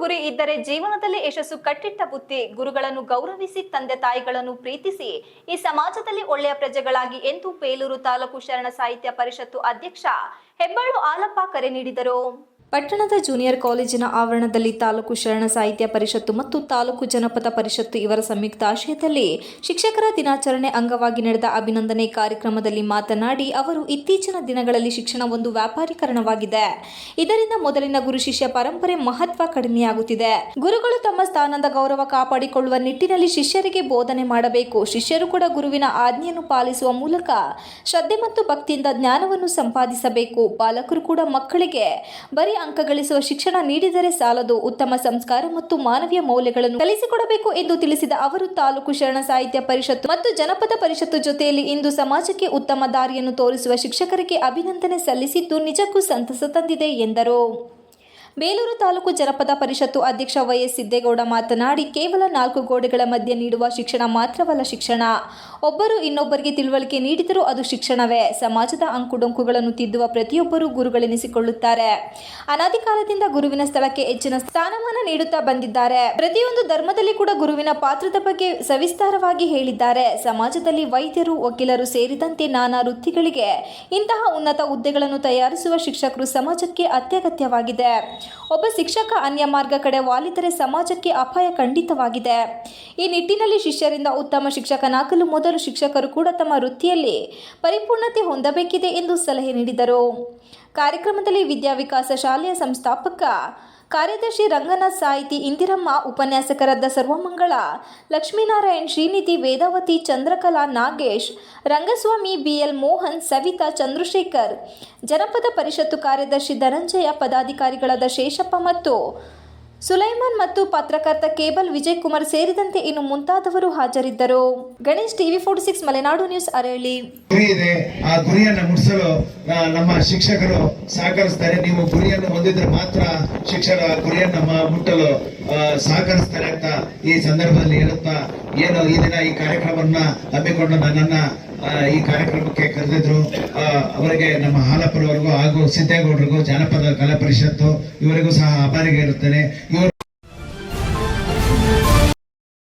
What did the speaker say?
ಗುರಿ ಇದ್ದರೆ ಜೀವನದಲ್ಲಿ ಯಶಸ್ಸು, ಕಟ್ಟಿಟ್ಟ ಬುತ್ತಿ ಗುರುಗಳನ್ನು ಗೌರವಿಸಿ ತಂದೆ ತಾಯಿಗಳನ್ನು ಪ್ರೀತಿಸಿ. ಈ ಸಮಾಜದಲ್ಲಿ ಒಳ್ಳೆಯ ಪ್ರಜೆಗಳಾಗಿ ಎಂದು ಪೇಲೂರು ತಾಲೂಕು ಶರಣ ಸಾಹಿತ್ಯ ಪರಿಷತ್ತು ಅಧ್ಯಕ್ಷ ಹೆಬ್ಬಾಳು ಆಲಪ್ಪ ಕರೆ ನೀಡಿದರು. ಪಟ್ಟಣದ ಜೂನಿಯರ್ ಕಾಲೇಜಿನ ಆವರಣದಲ್ಲಿ ತಾಲೂಕು ಶರಣ ಸಾಹಿತ್ಯ ಪರಿಷತ್ತು ಮತ್ತು ತಾಲೂಕು ಜನಪದ ಪರಿಷತ್ತು ಇವರ ಸಂಯುಕ್ತ ಆಶಯದಲ್ಲಿ ಶಿಕ್ಷಕರ ದಿನಾಚರಣೆ ಅಂಗವಾಗಿ ನಡೆದ ಅಭಿನಂದನೆ ಕಾರ್ಯಕ್ರಮದಲ್ಲಿ ಮಾತನಾಡಿ ಅವರು ಇತ್ತೀಚಿನ ದಿನಗಳಲ್ಲಿ ಶಿಕ್ಷಣ ಒಂದು ವ್ಯಾಪಾರೀಕರಣವಾಗಿದೆ. ಇದರಿಂದ ಮೊದಲಿನ ಗುರು ಶಿಷ್ಯ ಪರಂಪರೆ ಮಹತ್ವ ಕಡಿಮೆಯಾಗುತ್ತಿದೆ. ಗುರುಗಳು ತಮ್ಮ ಸ್ಥಾನದ ಗೌರವ ಕಾಪಾಡಿಕೊಳ್ಳುವ ನಿಟ್ಟಿನಲ್ಲಿ ಶಿಷ್ಯರಿಗೆ ಬೋಧನೆ ಮಾಡಬೇಕು. ಶಿಷ್ಯರು ಕೂಡ ಗುರುವಿನ ಆಜ್ಞೆಯನ್ನು ಪಾಲಿಸುವ ಮೂಲಕ ಶ್ರದ್ಧೆ ಮತ್ತು ಭಕ್ತಿಯಿಂದ ಜ್ಞಾನವನ್ನು ಸಂಪಾದಿಸಬೇಕು. ಪಾಲಕರು ಕೂಡ ಮಕ್ಕಳಿಗೆ ಬರೀ ಅಂಕ ಗಳಿಸುವ ಶಿಕ್ಷಣ ನೀಡಿದರೆ ಸಾಲದು ಉತ್ತಮ ಸಂಸ್ಕಾರ ಮತ್ತು ಮಾನವೀಯ ಮೌಲ್ಯಗಳನ್ನು ಕಲಿಸಿಕೊಡಬೇಕು ಎಂದು ತಿಳಿಸಿದ ಅವರು, ತಾಲೂಕು ಶರಣ ಸಾಹಿತ್ಯ ಪರಿಷತ್ತು ಮತ್ತು ಜನಪದ ಪರಿಷತ್ತು ಜೊತೆಯಲ್ಲಿ ಇಂದು ಸಮಾಜಕ್ಕೆ ಉತ್ತಮ ದಾರಿಯನ್ನು ತೋರಿಸುವ ಶಿಕ್ಷಕರಿಗೆ ಅಭಿನಂದನೆ ಸಲ್ಲಿಸಿದ್ದು ನಿಜಕ್ಕೂ ಸಂತಸ ತಂದಿದೆ ಎಂದರು. ಬೇಲೂರು ತಾಲೂಕು ಜನಪದ ಪರಿಷತ್ತು ಅಧ್ಯಕ್ಷ ವೈಎಸ್ ಸಿದ್ದೇಗೌಡ ಮಾತನಾಡಿ, ಕೇವಲ ನಾಲ್ಕು ಗೋಡೆಗಳ ಮಧ್ಯೆ ನೀಡುವ ಶಿಕ್ಷಣ ಮಾತ್ರವಲ್ಲ ಶಿಕ್ಷಣ. ಒಬ್ಬರು ಇನ್ನೊಬ್ಬರಿಗೆ ತಿಳುವಳಿಕೆ ನೀಡಿದರೂ ಅದು ಶಿಕ್ಷಣವೇ. ಸಮಾಜದ ಅಂಕುಡೊಂಕುಗಳನ್ನು ತಿದ್ದುವ ಪ್ರತಿಯೊಬ್ಬರೂ ಗುರುಗಳೆನಿಸಿಕೊಳ್ಳುತ್ತಾರೆ. ಅನಾದಿ ಕಾಲದಿಂದ ಗುರುವಿನ ಸ್ಥಳಕ್ಕೆ ಹೆಚ್ಚಿನ ಸ್ಥಾನಮಾನ ನೀಡುತ್ತಾ ಬಂದಿದ್ದಾರೆ. ಪ್ರತಿಯೊಂದು ಧರ್ಮದಲ್ಲಿ ಕೂಡ ಗುರುವಿನ ಪಾತ್ರದ ಬಗ್ಗೆ ಸವಿಸ್ತಾರವಾಗಿ ಹೇಳಿದ್ದಾರೆ. ಸಮಾಜದಲ್ಲಿ ವೈದ್ಯರು, ವಕೀಲರು ಸೇರಿದಂತೆ ನಾನಾ ವೃತ್ತಿಗಳಿಗೆ ಇಂತಹ ಉನ್ನತ ಹುದ್ದೆಗಳನ್ನು ತಯಾರಿಸುವ ಶಿಕ್ಷಕರು ಸಮಾಜಕ್ಕೆ ಅತ್ಯಗತ್ಯವಾಗಿದೆ. ಒಬ್ಬ ಶಿಕ್ಷಕ ಅನ್ಯ ಮಾರ್ಗ ಕಡೆ ವಾಲಿದರೆ ಸಮಾಜಕ್ಕೆ ಅಪಾಯ ಖಂಡಿತವಾಗಿದೆ. ಈ ನಿಟ್ಟಿನಲ್ಲಿ ಶಿಷ್ಯರಿಂದ ಉತ್ತಮ ಶಿಕ್ಷಕನಾಗಲು ಮೊದಲು ಶಿಕ್ಷಕರು ಕೂಡ ತಮ್ಮ ವೃತ್ತಿಯಲ್ಲಿ ಪರಿಪೂರ್ಣತೆ ಹೊಂದಬೇಕಿದೆ ಎಂದು ಸಲಹೆ ನೀಡಿದರು. ಕಾರ್ಯಕ್ರಮದಲ್ಲಿ ವಿದ್ಯಾವಿಕಾಸ ಶಾಲೆಯ ಸಂಸ್ಥಾಪಕ ಕಾರ್ಯದರ್ಶಿ ರಂಗನಾಥ್ ಸಾಹಿತಿ ಇಂದಿರಮ್ಮ ಉಪನ್ಯಾಸಕರಾದ ಸರ್ವಮಂಗಳ, ಲಕ್ಷ್ಮೀನಾರಾಯಣ್ ಶ್ರೀನಿಧಿ, ವೇದಾವತಿ ಚಂದ್ರಕಲಾ ನಾಗೇಶ್, ರಂಗಸ್ವಾಮಿ ಬಿಎಲ್ ಮೋಹನ್, ಸವಿತಾ ಚಂದ್ರಶೇಖರ್, ಜನಪದ ಪರಿಷತ್ತು ಕಾರ್ಯದರ್ಶಿ ಧನಂಜಯ, ಪದಾಧಿಕಾರಿಗಳಾದ ಶೇಷಪ್ಪ ಮತ್ತು ಸುಲೈಮಾನ್ ಮತ್ತು ಪತ್ರಕರ್ತ ಕೇಬಲ್ ವಿಜಯ್ ಕುಮಾರ್ ಸೇರಿದಂತೆ ಇನ್ನು ಮುಂತಾದವರು ಹಾಜರಿದ್ದರು. Ganesh TV forty six Malenadu news ಅರಳಿ ಗುರಿ ಇದೆ. ಆ ಗುರಿಯನ್ನು ಮುಟ್ಟಿಸಲು ನಮ್ಮ ಶಿಕ್ಷಕರು ಸಹಕರಿಸ್ತಾರೆ. ನೀವು ಗುರಿಯನ್ನು ಹೊಂದಿದ್ರೆ ಮಾತ್ರ ಶಿಕ್ಷಕರ ಗುರಿಯನ್ನು ಮುಟ್ಟಲು ಸಹಕರಿಸ್ತಾರೆ ಅಂತ ಈ ಸಂದರ್ಭದಲ್ಲಿ ಹೇಳುತ್ತಾ, ಏನು ಈ ದಿನ ಈ ಕಾರ್ಯಕ್ರಮವನ್ನ ಹಮ್ಮಿಕೊಂಡು ನನ್ನನ್ನ ಈ ಕಾರ್ಯಕ್ರಮಕ್ಕೆ ಕರೆದಿದ್ರು. ಅವರಿಗೆ ನಮ್ಮ ಹಾಲಪ್ಪರವರೆಗೂ ಹಾಗೂ ಸಿದ್ದೇಗೌಡರಿಗೂ ಜಾನಪದ ಕಲಾ ಪರಿಷತ್ತು, ಇವರಿಗೂ ಸಹ ಆಭಾರಿಗೆ ಇರುತ್ತೇನೆ ಇವರು